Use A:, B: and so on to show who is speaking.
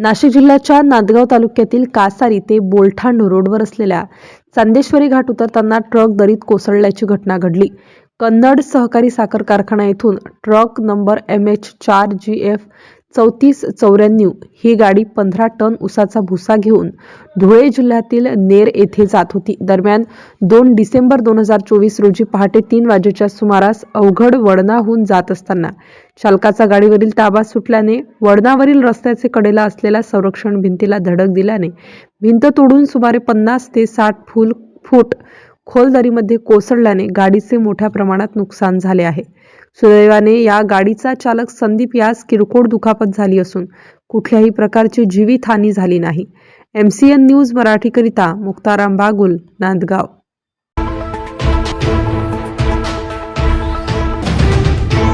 A: नाशिक जिल्ह्याच्या नांदगाव तालुक्यातील कासारी ते बोलठाण रोडवर असलेल्या चांदेश्वरी घाट उतरताना ट्रक दरीत कोसळल्याची घटना घडली. कन्नड सहकारी साखर कारखाना येथून ट्रक नंबर एम एच चार जी एफ चौतीस चौऱ्याण्णव ही गाडी पंधरा टन उसाचा भुसा घेऊन धुळे जिल्ह्यातील नेर येथे जात होती. दरम्यान दोन डिसेंबर दोन हजार चोवीस रोजी पहाटे तीन वाजेच्या सुमारास अवघड वळणाहून जात असताना चालकाचा गाडीवरील ताबा सुटल्याने वळणावरील रस्त्याचे कडेला असलेल्या संरक्षण भिंतीला धडक दिल्याने भिंत तोडून सुमारे पन्नास ते साठ फूल फूट खोल दरीमध्ये कोसळल्याने गाडीचे मोठ्या प्रमाणात नुकसान झाले आहे. सुदैवाने या गाडीचा चालक संदीप यास किरकोळ दुखापत झाली असून कुठल्याही प्रकारची जीवितहानी झाली नाही. एम सी एन न्यूज मराठीकरिता मुक्ताराम बागुल नांदगाव.